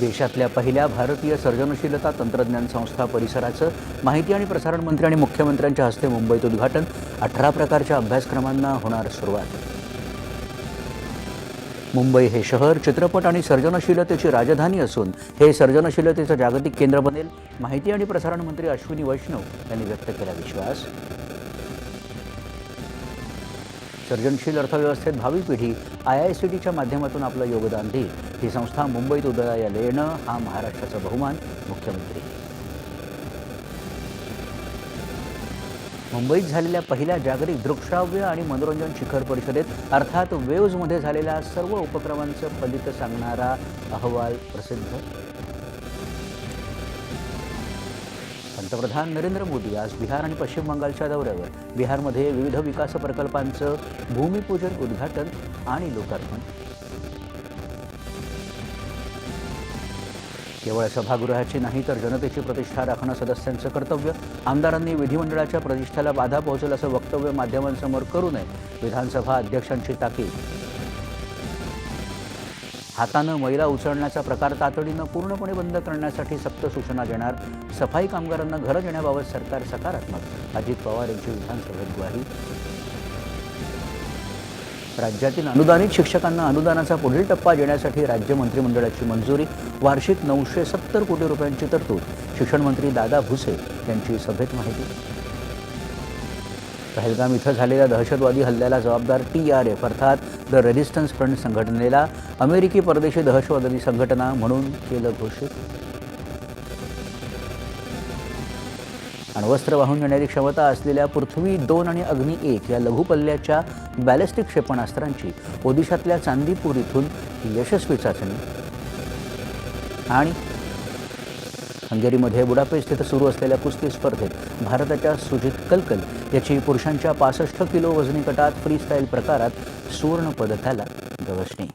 देशातल्या पहिल्या भारतीय सर्जनशीलता तंत्रज्ञान संस्था परिसराचं माहिती आणि प्रसारण मंत्री आणि मुख्यमंत्र्यांच्या हस्ते मुंबईत उद्घाटन. अठरा प्रकारच्या अभ्यासक्रमांना होणार सुरुवात. मुंबई हे शहर चित्रपट आणि सर्जनशीलतेची राजधानी असून हे सर्जनशीलतेचं जागतिक केंद्र बनेल. माहिती आणि प्रसारण मंत्री अश्विनी वैष्णव यांनी व्यक्त केला विश्वास. सर्जनशील अर्थव्यवस्थेत भावी पिढी आय आय सी टीच्या माध्यमातून आपलं योगदान देईल. ही संस्था मुंबईत उदयाला येणं हा महाराष्ट्राचा बहुमान मुख्यमंत्री. मुंबईत झालेल्या पहिल्या जागतिक दृकश्राव्य आणि मनोरंजन शिखर परिषदेत अर्थात वेव्जमध्ये झालेल्या सर्व उपक्रमांचं फलित सांगणारा अहवाल प्रसिद्ध. पंतप्रधान नरेंद्र मोदी आज बिहार आणि पश्चिम बंगालच्या दौऱ्यावर. बिहारमध्ये विविध विकास प्रकल्पांचं भूमिपूजन उद्घाटन आणि लोकार्पण. केवळ सभागृहाची नाही तर जनतेची प्रतिष्ठा राखणं सदस्यांचं कर्तव्य. आमदारांनी विधिमंडळाच्या प्रतिष्ठेला बाधा पोहोचेल असं वक्तव्य माध्यमांसमोर करू नये. विधानसभा अध्यक्षांची ताकीद हातानं मैला उचलण्याचा प्रकार तातडीनं पूर्णपणे बंद करण्यासाठी सक्त सूचना देणार सफाई कामगारांना घरं देण्याबाबत सरकार सकारात्मक. अजित पवार यांची विधानसभेत ग्वाही. राज्यातील अनुदानित शिक्षकांना अनुदानाचा पुढील टप्पा देण्यासाठी राज्य मंत्रिमंडळाची मंजुरी. वार्षिक नऊशे सत्तर कोटी रुपयांची तरतूद. शिक्षणमंत्री दादा भुसे यांची सभेत माहिती. पहलगाम इथं झालेल्या दहशतवादी हल्ल्याला जबाबदार टी आर एफ अर्थात द रेझिस्टन्स फ्रंट संघटनेला अमेरिकी परदेशी दहशतवादी संघटना म्हणून केलं घोषित. अण्वस्त्र वाहून नेण्याची क्षमता असलेल्या पृथ्वी दोन आणि अग्नी एक या लघुपल्ल्याच्या बॅलिस्टिक क्षेपणास्त्रांची ओदिशातल्या चांदीपूर इथून यशस्वी चाचणी. आणि हंगेरीमध्ये बुडापेस्ट इथं सुरू असलेल्या कुस्ती स्पर्धेत भारताच्या सुजित कलकल याची पुरुषांच्या पासष्ट किलो वजनी गटात फ्रीस्टाईल प्रकारात सुवर्णपदकाला गवसणी.